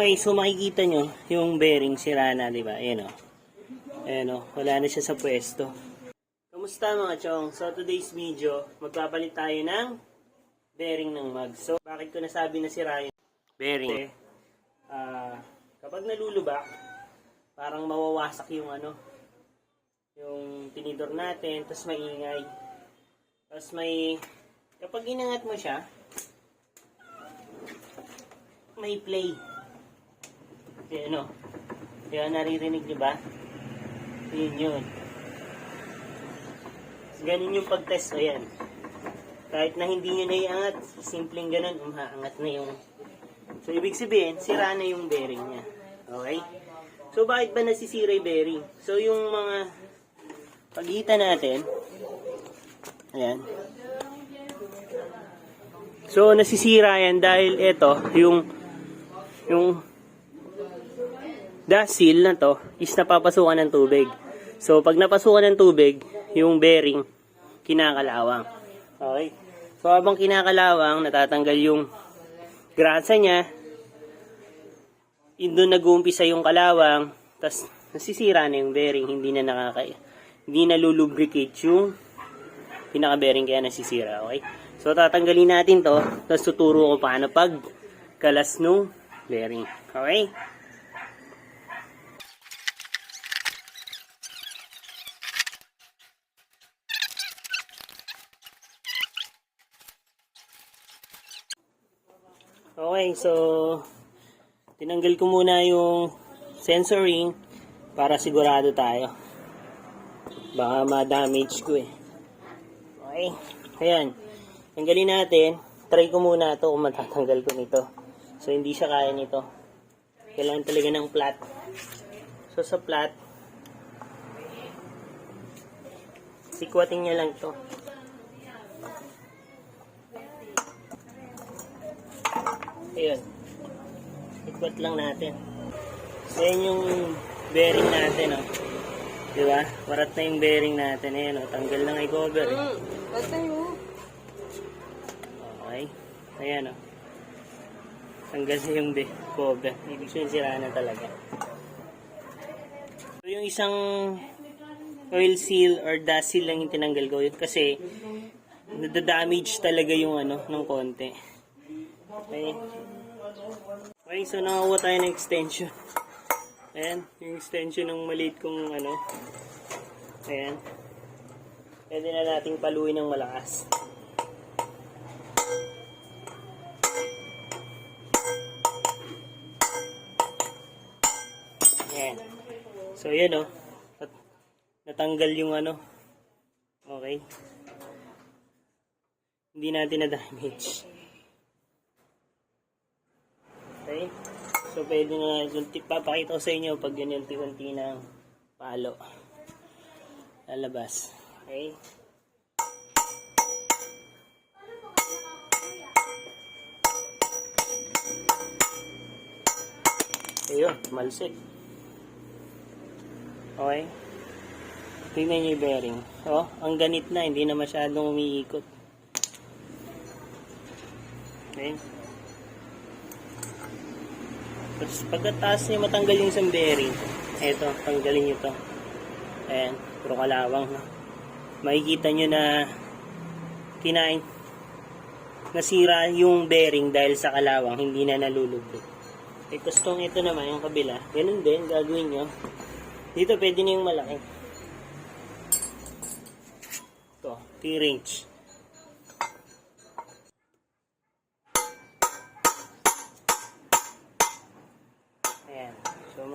Okay, so makikita nyo yung bearing sira na, di ba? Ayan o. Ayan o, wala na siya sa pwesto. Kamusta mga chong? So today's video, magpapalit tayo ng bearing ng mag. So bakit ko nasabi na sira yung bearing? Kasi, ah, kapag nalulubak, parang mawawasak yung ano, yung tinidor natin, tapos maingay. Tapos may, kapag inangat mo siya, may play. Kasi ano, yan naririnig niyo ba? Yun yun. Ganun yung pag-test, ayan. Kahit na hindi nyo naiangat, simpleng ganun, umaangat na yung... So, ibig sabihin, sira na yung bearing niya. Okay? So, bakit ba nasisira yung bearing? So, yung mga pagitan natin, ayan. So, nasisira yan dahil ito, yung yung dust seal na to is napapasukan ng tubig. So, pag napasukan ng tubig, yung bearing, kinakalawang. Okay? So, habang kinakalawang, natatanggal yung grasa niya, doon nag-uumpisa yung kalawang, tas nasisira na yung bearing, hindi na nakaka hindi na lulubricate yung pinaka-bearing kaya nasisira, okay? So, tatanggalin natin to, tapos tuturo ko paano pag kalas nung bearing, okay? Okay, so tinanggal ko muna yung sensor ring para sigurado tayo. Baka ma-damage ko eh. Okay, ayan. Tanggalin natin. Try ko muna to kung matatanggal ko nito. So, hindi siya kaya nito. Kailangan talaga ng flat. So, sa flat, sikwatin niya lang to. Ayun. Ikwat lang natin. So, yan yung bearing natin, oh. Di ba? Warat na yung bearing natin. Ayan, oh. Tanggal na yung cover. eh. Hmm, Tatay mo. Okay. Ayan, oh. Tanggal na yung cover. Ibig sabihin, sira na talaga. So, yung isang oil seal or dust seal lang yung tinanggal ko. Yun Kasi, nadadamage talaga yung ano, ng konti. Okay. Okay, so nakakuha tayo ng extension. Ayan, yung extension ng maliit kong ano. Ayan. Pwede na nating paluin ng malakas. Ayan. So, yan o. Nat- natanggal yung ano. Okay. Hindi natin na-damage. Okay. So, pwede na, yung tip, papakita ko sa inyo pag ganyan unti-unti ng palo. Lalabas. Okay. Ayun, malsik. Okay. Tingnan niyo yung bearing. Oh, ang ganit na, hindi na masyadong umiikot. Okay. Tapos pagkataas niya matanggal yung isang bearing, eto, tanggalin niyo to. Ayan, puro kalawang. No? Makikita niyo na kinain, nasira yung bearing dahil sa kalawang, hindi na nalulubog. Tapos tong ito naman, yung kabila, ganun din, gagawin nyo. Dito pwede na yung malaki. Ito, T-range.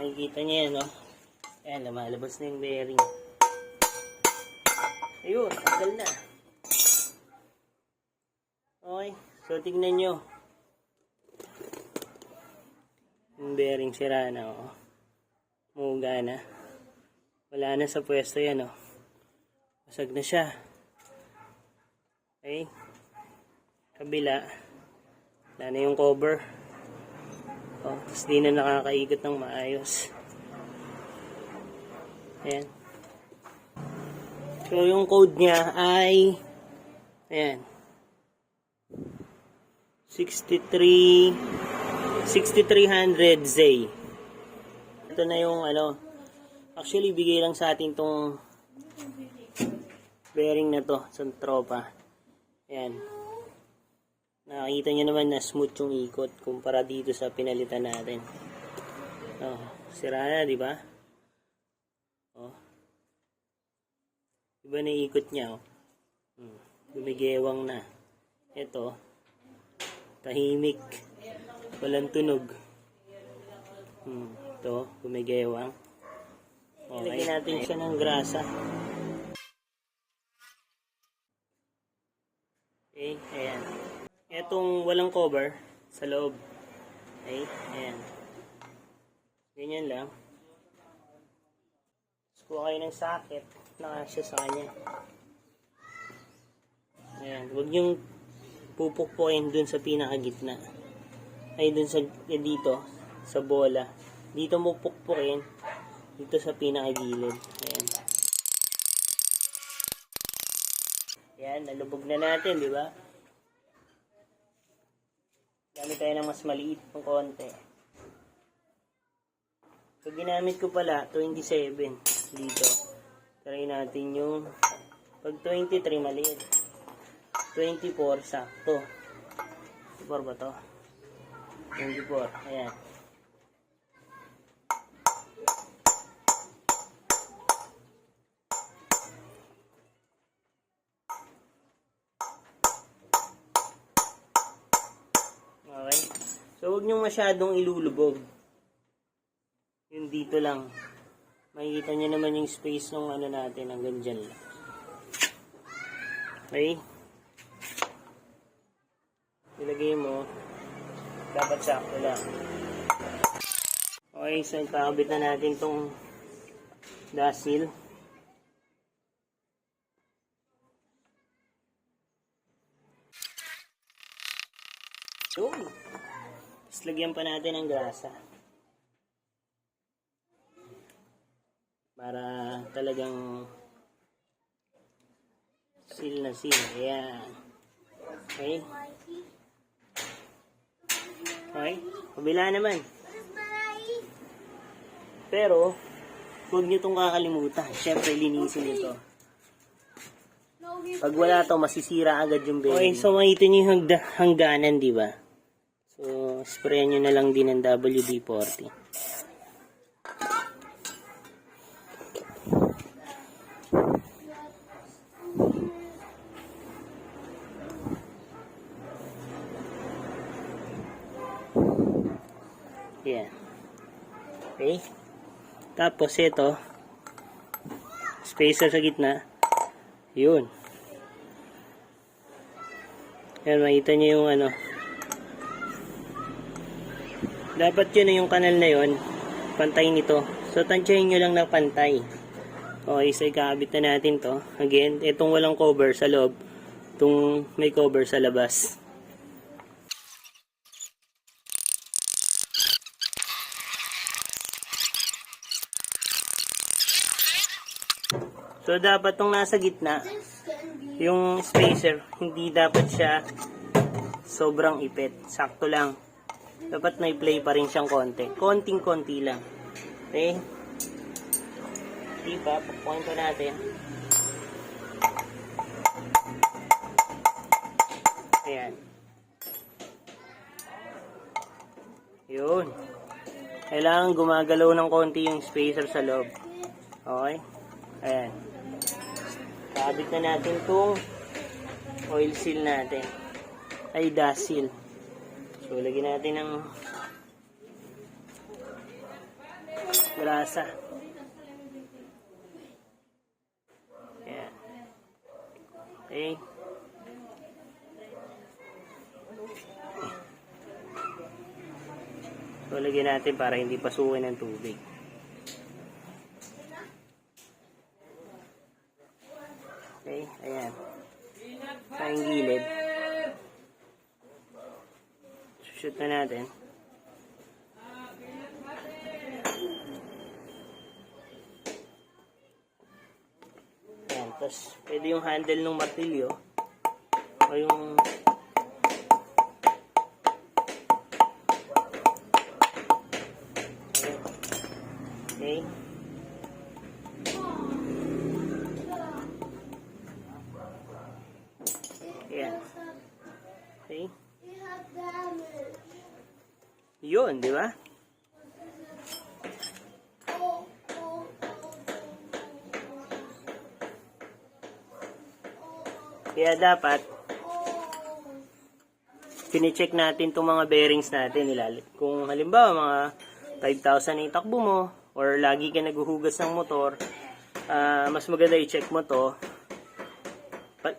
Makikita niyo yan, no? Ayan, lumalabas na yung bearing. Ayun, tagal na. Okay, so tignan nyo. Yung bearing sira na, oh. Muga na. Wala na sa pwesto yan, oh. Basag na siya. Okay. Kabila. Wala na yung cover. Oh, tapos di na nakakaikot ng maayos. Ayan. So, yung code niya ay ayan. 63 6300Z. Ito na yung ano, actually bigay lang sa atin tong bearing na to sa tropa. Ayan. Nakikita nyo naman na smooth yung ikot kumpara dito sa pinalitan natin. Oh, sira na, di ba? Oh. Iba na ikot niya, oh. Hmm. Gumigewang na. Ito, tahimik. Walang tunog. Hmm. Ito, gumigewang. Okay. Lagyan natin siya ng grasa. Okay, ayan. Etong walang cover sa loob. Okay, ayan. Ganyan lang. Tapos kuha kayo ng socket na siya sa kanya. Ayan, huwag niyong pupukpukin dun sa pinakagitna. Ay, dun sa, eh, dito, sa bola. Dito mo pukpukin, dito sa pinakagilid. Ayan. Ayan, nalubog na natin, di ba? Gamit tayo ng mas maliit ng konti. So, ginamit ko pala, 27 dito. Try natin yung pag 23 maliit. 24 sakto. 24 ba to? 24. Ayan. So, huwag nyo masyadong ilulubog. Yung dito lang. Makikita nyo naman yung space ng ano natin hanggang dyan lang. Okay? Ilagay mo. Dapat sakto lang. Okay, so ikakabit na natin tong dasil. Yun. Tapos lagyan pa natin ng grasa. Para talagang seal na seal. Ayan. Okay. Okay. Kabila naman. Pero, huwag nyo itong kakalimutan. Siyempre, linisin nyo to. Pag wala to, masisira agad yung bearing. Okay, so makita nyo yung hangda- hangganan, di ba? So, sprayan nyo na lang din ng WD-40. Yan. Okay. Tapos ito, spacer sa gitna. Yun. Yan, makita nyo yung ano. Dapat yun na yung kanal na yun. Pantay nito. So, tansyahin nyo lang na pantay. Okay, so ikakabit na natin to. Again, itong walang cover sa loob. Itong may cover sa labas. So, dapat tong nasa gitna, yung spacer, hindi dapat siya sobrang ipit. Sakto lang. Dapat may play pa rin siyang konti. Konting-konti lang. Okay? Diba? Pagpukin ko natin. Ayan. Yun. Kailangan gumagalaw ng konti yung spacer sa loob. Okay? Ayan. Kabit na natin itong oil seal natin. Ay, dust seal. So, lagyan natin ng grasa. Ayan. Okay. So, lagyan natin para hindi pasukin ng tubig. Okay, ayan. Sa gilid shoot na natin. Ayan, tapos pwede yung handle ng martilyo o yung okay. Yun, di ba? Kaya dapat, pinicheck natin itong mga bearings natin. Ilalit. Kung halimbawa, mga 5,000 yung takbo mo, or lagi ka naguhugas ng motor, ah, mas maganda i-check mo to,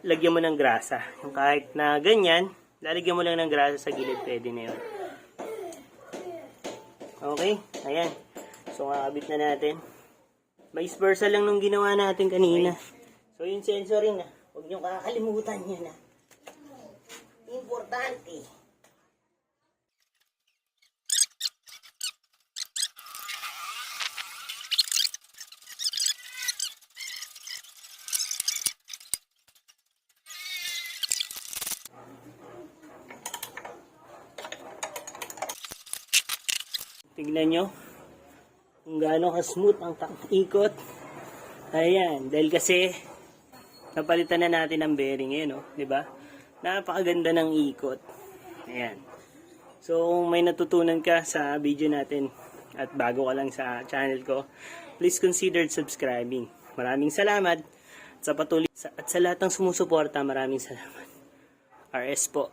lagyan mo ng grasa. Yung kahit na ganyan, lalagyan mo lang ng grasa sa gilid, pwede na yun. Okay, ayan. So, kakabit na natin. Vice versa lang nung ginawa natin kanina. So, yung sensoring na, huwag niyong kakalimutan yun na. Importante. Tignan nyo kung gaano ka-smooth ang ikot. Ayan, dahil kasi napalitan na natin ang bearing eh, no? Di ba? Napakaganda ng ikot. Ayan. So, kung may natutunan ka sa video natin at bago ka lang sa channel ko, please consider subscribing. Maraming salamat sa patuloy at sa lahat ng sumusuporta, maraming salamat. RS po.